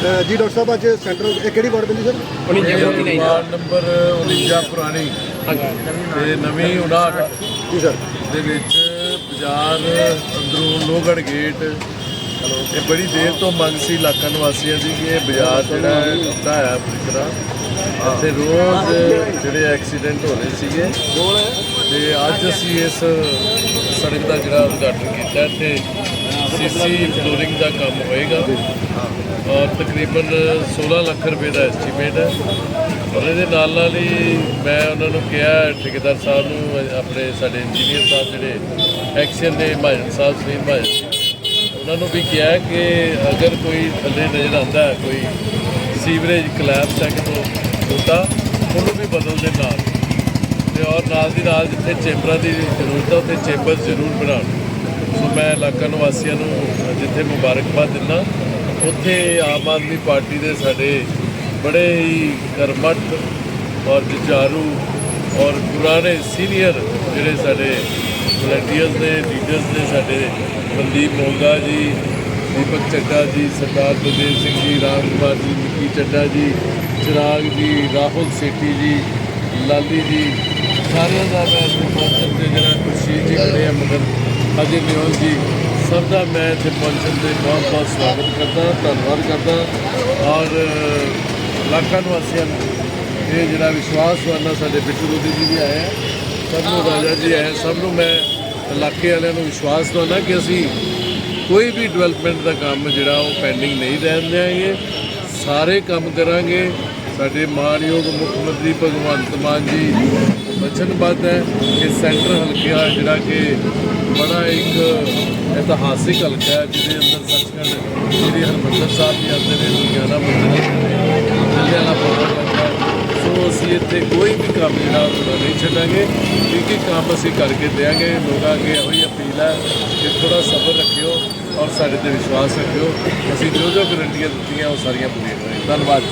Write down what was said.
ਅ, ਜੀ ਡਾਕਟਰ ਸਾਹਿਬ ਅੱਜ ਸੈਂਟਰਲ ਇਹ ਕਿਹੜੀ ਵਾਰਡ ਪੈਂਦੀ ਸਰ? ਵਾਰਡ ਨੰਬਰ 49 ਪੁਰਾਣੀ। ਤੇ ਨਵੀਂ 59 ਜੀ ਸਰ। ਦੇ ਵਿੱਚ ਬਾਜ਼ਾਰ ਅੰਦਰੋਂ ਲੋਹਗੜ੍ਹ ਗੇਟ। ਇਹ ਬੜੀ ਦੇਰ ਤੋਂ ਮੰਗ ਸੀ ਇਲਾਕਾ ਨਿਵਾਸੀਆਂ ਦੀ ਕਿ ਇਹ ਬਾਜ਼ਾਰ ਜਿਹੜਾ ਹੈ ਪੂਰੀ ਤਰ੍ਹਾਂ ਇੱਥੇ ਰੋਜ਼ ਜਿਹੜੇ ਐਕਸੀਡੈਂਟ ਹੋ ਰਹੇ ਸੀਗੇ। ਤੇ ਅੱਜ ਅਸੀਂ ਇਸ ਸੜਕ ਦਾ ਜਿਹੜਾ ਉਦਘਾਟਨ ਕੀਤਾ ਤੇ ਸੀਸੀ ਫਲੋਰਿੰਗ ਦਾ ਕੰਮ ਹੋਏਗਾ। ਔਰ ਤਕਰੀਬਨ 16 ਲੱਖ ਰੁਪਏ ਦਾ ਐਸਟੀਮੇਟ ਹੈ। ਔਰ ਇਹਦੇ ਨਾਲ ਨਾਲ ਹੀ ਮੈਂ ਉਹਨਾਂ ਨੂੰ ਕਿਹਾ, ਠੇਕੇਦਾਰ ਸਾਹਿਬ ਨੂੰ, ਆਪਣੇ ਸਾਡੇ ਇੰਜੀਨੀਅਰ ਸਾਹਿਬ ਜਿਹੜੇ ਐਕਸ਼ਨ ਦੇ ਮਹਾਜਨ ਸਾਹਿਬ, ਸੁਨੀਲ ਮਹਾਜਨ ਉਹਨਾਂ ਨੂੰ ਵੀ ਕਿਹਾ ਕਿ ਅਗਰ ਕੋਈ ਥੱਲੇ ਨਜ਼ਰ ਆਉਂਦਾ ਹੈ, ਕੋਈ ਸੀਵਰੇਜ ਕਲੈਪਸ ਹੈ ਕਿਤੋਂ ਟੁੱਟਾ ਉਹਨੂੰ ਵੀ ਬਦਲ ਦੇ ਨਾਲ। ਤੇ ਔਰ ਨਾਲ ਦੀ ਨਾਲ ਜਿੱਥੇ ਚੇਂਬਰਾਂ ਦੀ ਜ਼ਰੂਰਤ ਹੈ, ਉੱਥੇ ਚੇਂਬਰ ਜ਼ਰੂਰ ਬਣਾਉਣ। ਮੈਂ ਇਲਾਕਾ ਨਿਵਾਸੀਆਂ ਨੂੰ ਜਿੱਥੇ ਮੁਬਾਰਕਬਾਦ ਦਿੰਦਾ, ਉੱਥੇ ਆਮ ਆਦਮੀ ਪਾਰਟੀ ਦੇ ਸਾਡੇ ਬੜੇ ਹੀ ਕਰਮਠ ਔਰ ਵਿਚਾਰੂ ਔਰ ਪੁਰਾਣੇ ਸੀਨੀਅਰ ਜਿਹੜੇ ਸਾਡੇ ਵਲੰਟੀਅਰਸ ਨੇ, ਲੀਡਰਸ ਨੇ ਸਾਡੇ ਮਨਦੀਪ ਮੋਗਾ ਜੀ, ਦੀਪਕ ਚੱਡਾ ਜੀ, ਸਰਦਾਰ ਬਲਦੇਵ ਸਿੰਘ ਜੀ, ਰਾਮ ਕੁਮਾਰ ਜੀ ਨਿੱਕੀ ਚੱਡਾ ਜੀ, ਚਿਰਾਗ ਜੀ, ਰਾਹੁਲ ਸੇਠੀ ਜੀ, ਲਾਲੀ ਜੀ, ਸਾਰਿਆਂ ਦਾ ਮੈਂ ਇੱਥੇ ਪਹੁੰਚਣ ਤੇ ਜਿਹੜਾ ਖੁਸ਼ੀ ਜੀ ਖੜੇ ਆ, ਮਗਰ ਅਜੇ ਨਿਓਲ ਜੀ ਸਭ ਦਾ ਮੈਂ ਇੱਥੇ ਪਹੁੰਚਣ ਤੇ ਬਹੁਤ ਬਹੁਤ ਸਵਾਗਤ ਕਰਦਾ ਧੰਨਵਾਦ ਕਰਦਾ। ਔਰ ਇਲਾਕਾ ਨਿਵਾਸੀਆਂ ਨੂੰ ਇਹ ਜਿਹੜਾ ਵਿਸ਼ਵਾਸ ਵਾਲਾ ਸਾਡੇ ਬਿੱਟੂ ਰੋਦੀ ਜੀ ਵੀ ਆਏ ਆ। ਸਭ ਨੂੰ ਰਾਜਾ ਜੀ ਆਏ ਸਭ ਨੂੰ ਮੈਂ ਇਲਾਕੇ ਵਾਲਿਆਂ ਨੂੰ ਵਿਸ਼ਵਾਸ ਦਵਾਉਣਾ ਕਿ ਅਸੀਂ ਕੋਈ ਵੀ ਡਿਵੈਲਪਮੈਂਟ ਦਾ ਕੰਮ ਜਿਹੜਾ ਉਹ ਪੈਂਡਿੰਗ ਨਹੀਂ ਰਹਿਣ ਦਿਆਂਗੇ। ਸਾਰੇ ਕੰਮ ਕਰਾਂਗੇ। ਸਾਡੇ ਮਾਨਯੋਗ ਮੁੱਖ ਮੰਤਰੀ ਭਗਵੰਤ ਮਾਨ ਜੀ ਵਚਨਬੱਧ ਹੈ ਕਿ ਸੈਂਟਰ ਹਲਕਾ ਜਿਹੜਾ ਕਿ ਬੜਾ ਇੱਕ ਇਤਿਹਾਸਿਕ ਹਲਕਾ ਹੈ, ਜਿਹਦੇ ਅੰਦਰ ਸੱਚਖੰਡ ਸ੍ਰੀ ਹਰਿਮੰਦਰ ਸਾਹਿਬ ਜੀ ਆਉਂਦੇ ਨੇ ਦੁਰਗਿਆਨਾ ਮੰਦਿਰ ਚੱਲਿਆ ਨਾ ਪਤਾ ਸੋ ਅਸੀਂ ਇੱਥੇ ਕੋਈ ਵੀ ਕੰਮ ਜਿਹੜਾ ਉਹ ਨਹੀਂ ਛੱਡਾਂਗੇ, ਕਿਉਂਕਿ ਕੰਮ ਅਸੀਂ ਕਰਕੇ ਦੇਾਂਗੇ ਲੋਕਾਂ ਅੱਗੇ ਇਹੋ ਅਪੀਲ ਹੈ ਕਿ ਥੋੜਾ ਸਬਰ ਰੱਖਿਓ ਔਰ ਸਾਡੇ ਤੇ ਵਿਸ਼ਵਾਸ ਰੱਖਿਓ। ਅਸੀਂ ਜੋ ਜੋ ਗਰੰਟੀਆਂ ਦਿੱਤੀਆਂ ਉਹ ਸਾਰੀਆਂ ਪੂਰੀਆਂ ਕਰਾਂਗੇ। ਧੰਨਵਾਦ।